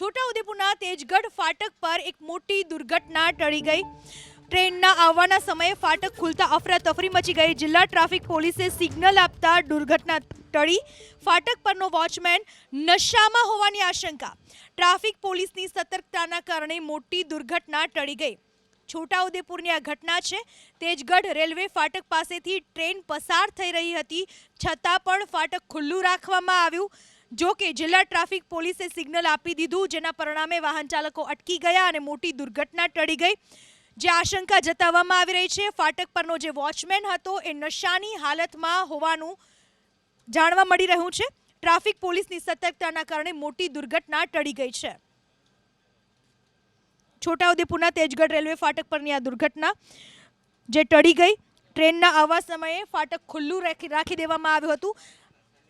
છોટાઉદેપુરના તેજગઢ ફાટક પર એક મોટી દુર્ઘટના ટળી ગઈ. ટ્રેનના આવવાના સમયે ફાટક ખુલતા અફરાતફરી મચી ગઈ. જિલ્લા ટ્રાફિક પોલીસે સિગ્નલ આપતા દુર્ઘટના ટળી. ફાટક પરનો વોચમેન નશામાં હોવાની આશંકા. ટ્રાફિક પોલીસની સતર્કતાના કારણે મોટી દુર્ઘટના ટળી ગઈ. છોટાઉદેપુરની આ ઘટના છે. તેજગઢ રેલવે ફાટક પાસેથી ટ્રેન પસાર થઈ રહી હતી. છતાં પણ ફાટક ખુલ્લું રાખવામાં આવ્યું. જો કે જિલ્લા ટ્રાફિક પોલીસે સિગ્નલ આપી દીધું, જેના પરિણામે વાહન ચાલકો અટકી ગયા અને મોટી દુર્ઘટના ટળી ગઈ, જે આશંકા જતાવવામાં આવી રહી છે. ફાટક પરનો જે વોચમેન હતો, એ નશાની હાલતમાં હોવાનું જાણવા મળી રહ્યું છે. ટ્રાફિક પોલીસની સતર્કતાના કારણે મોટી દુર્ઘટના ટળી ગઈ છે. છોટાઉદેપુરના તેજગઢ રેલવે ફાટક પરની આ દુર્ઘટના, જે ટળી ગઈ, ટ્રેનના આવવા સમયે ફાટક ખુલ્લું રાખી રાખી દેવામાં આવ્યું હતું.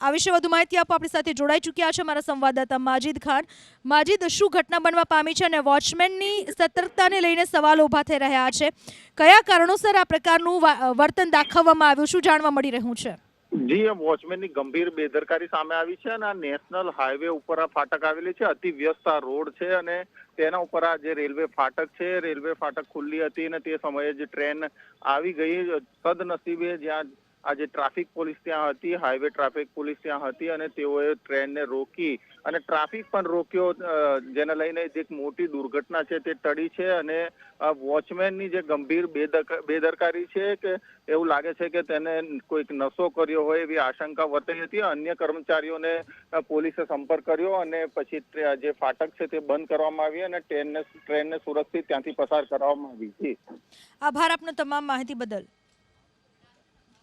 આ વિશે વધુ માહિતી આપો. આપણી સાથે જોડાઈ ચૂક્યા છે મારા સંવાદદાતા માજીદ ખાન. માજીદ, શું ઘટના બનવા પામી છે અને વોચમેનની સતર્કતાને લઈને સવાલો ઊભા થઈ રહ્યા છે? કયા કારણોસર આ પ્રકારનું વર્તન દાખવવામાં આવ્યું? શું જાણવા મળી રહ્યું છે? જી વોચમેનની ગંભીર બેદરકારી સામે આવી છે અને આ નેશનલ હાઈવે ઉપર આ ફાટક આવેલી છે. અતિ વ્યસ્ત આ રોડ છે અને તેના ઉપર આ જે રેલવે ફાટક છે, રેલવે ફાટક ખુલ્લી હતી અને તે સમયે જે ટ્રેન આવી ગઈ સદનસીબે જ્યાં આ જે ટ્રાફિક પોલીસ ત્યાં હતી, હાઈવે ટ્રાફિક પોલીસ ત્યાં હતી અને તેઓએ ટ્રેનને રોકી અને ટ્રાફિક પણ રોક્યો જેને લઈને જે મોટી દુર્ઘટના છે તે ટળી છે અને વોચમેનની જે ગંભીર બેદરકારી છે કે એવું લાગે છે કે તેને કોઈક નશો કર્યો હોય એવી આશંકા વર્તાઈ હતી. અન્ય કર્મચારીઓને પોલીસે સંપર્ક કર્યો અને પછી જે ફાટક છે તે બંધ કરવામાં આવી અને ટ્રેનને ટ્રેનને સુરક્ષિત ત્યાંથી પસાર કરવામાં આવી હતી. આભાર આપનો તમામ માહિતી બદલ.